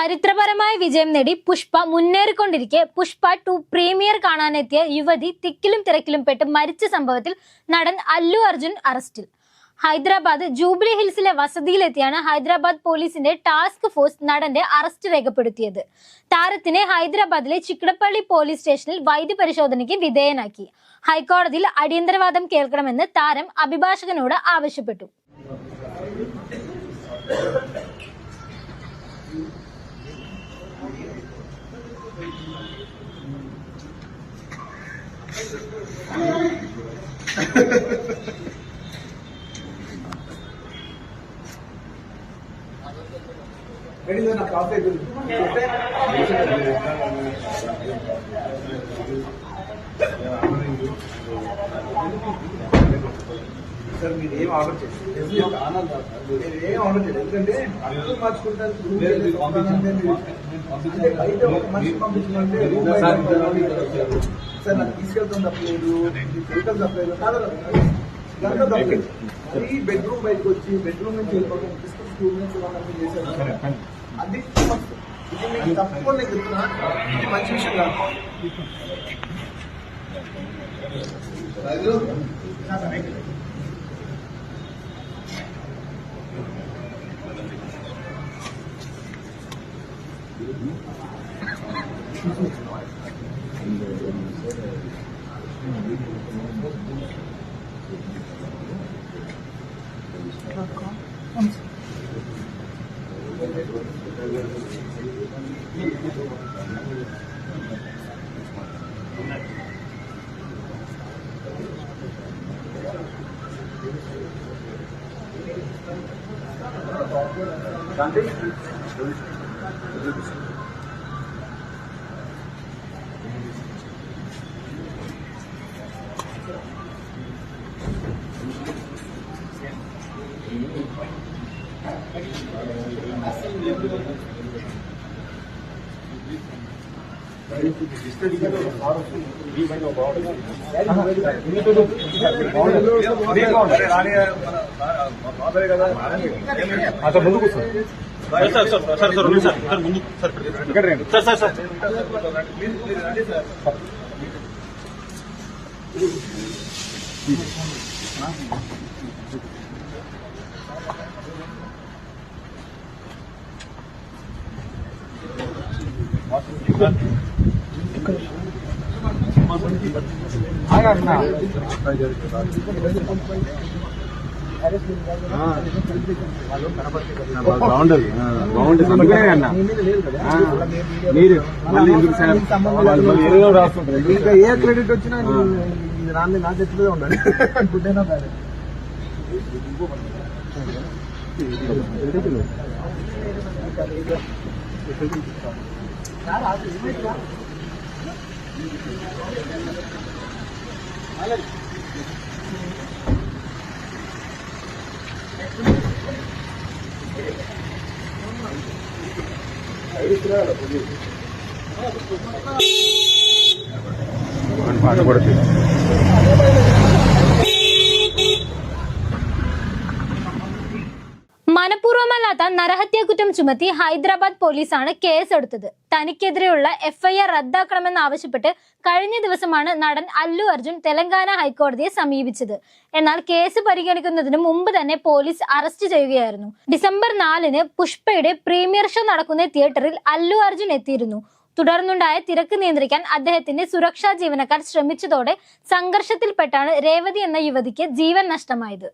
ചരിത്രപരമായ വിജയം നേടി പുഷ്പ മുന്നേറിക്കൊണ്ടിരിക്കെ. പുഷ്പ ടു പ്രീമിയർ കാണാനെത്തിയ യുവതി തിക്കിലും തിരക്കിലും പെട്ട് മരിച്ച സംഭവത്തിൽ നടൻ അല്ലു അർജുൻ അറസ്റ്റിൽ. ഹൈദരാബാദ് ജൂബിലി ഹിൽസിലെ വസതിയിലെത്തിയാണ് ഹൈദരാബാദ് പോലീസിന്റെ ടാസ്ക് ഫോഴ്സ് നടന്റെ അറസ്റ്റ് രേഖപ്പെടുത്തിയത്. താരത്തിനെ ഹൈദരാബാദിലെ ചിക്കടപ്പള്ളി പോലീസ് സ്റ്റേഷനിൽ വൈദ്യപരിശോധനയ്ക്ക് വിധേയനാക്കി. ഹൈക്കോടതിയിൽ അടിയന്തരവാദം കേൾക്കണമെന്ന് താരം അഭിഭാഷകനോട് ആവശ്യപ്പെട്ടു. வெளியில நான் காப்பேஜ் Thank you. సార్ మీరు ఏం ఆర్డర్ మీరు ఏం ఆర్డర్ చేయండి ఎందుకంటే అర్థం మార్చుకుంటారు అంటే బయట ఒక మనిషి పంపించమంటే రూమ్ బయట సార్ నాకు తీసుకెళ్తాం తప్పలేదు తిరగడం తప్పలేదు కాదు ఇదంతా తప్పలేదు అది బెడ్రూమ్ బయటకు వచ్చి బెడ్రూమ్ నుంచి వెళ్ళిపోవడం తీసుకుని స్కూల్ నుంచి వాళ్ళని చేశారు అది. ఇది మీకు తప్పకుండా నేను చెప్తున్నా. ఇది మంచి విషయం కాదు. అతను ముందుకు Und? Danke. అసలు ముందుకు సార్ ఆగన్నా బాగుండదు. బాగుండదు అందుకనే అన్న. మీరు మళ్ళీ ఎందుకు సార్? వాళ్ళు మళ్ళీ ఏదో రాస్తుంటారు. ఇంకా ఏ క్రెడిట్ వచ్చినా రాని నా చేతిలో ఉండాలి. గుడ్ అయినా पण पाणी पडते മനഃപൂർവമല്ലാത്ത നരഹത്യാ കുറ്റം ചുമത്തി ഹൈദരാബാദ് പോലീസാണ് കേസെടുത്തത്. തനിക്കെതിരെയുള്ള എഫ്ഐആർ റദ്ദാക്കണമെന്നാവശ്യപ്പെട്ട് കഴിഞ്ഞ ദിവസമാണ് നടൻ അല്ലു അർജുൻ തെലങ്കാന ഹൈക്കോടതിയെ സമീപിച്ചത്. എന്നാൽ കേസ് പരിഗണിക്കുന്നതിന് മുമ്പ് തന്നെ പോലീസ് അറസ്റ്റ് ചെയ്യുകയായിരുന്നു. ഡിസംബർ നാലിന് പുഷ്പയുടെ പ്രീമിയർ ഷോ നടക്കുന്ന തിയേറ്ററിൽ അല്ലു അർജുൻ എത്തിയിരുന്നു. തുടർന്നുണ്ടായ തിരക്ക് നിയന്ത്രിക്കാൻ അദ്ദേഹത്തിന്റെ സുരക്ഷാ ജീവനക്കാർ ശ്രമിച്ചതോടെ സംഘർഷത്തിൽപ്പെട്ടാണ് രേവതി എന്ന യുവതിക്ക് ജീവൻ നഷ്ടമായത്.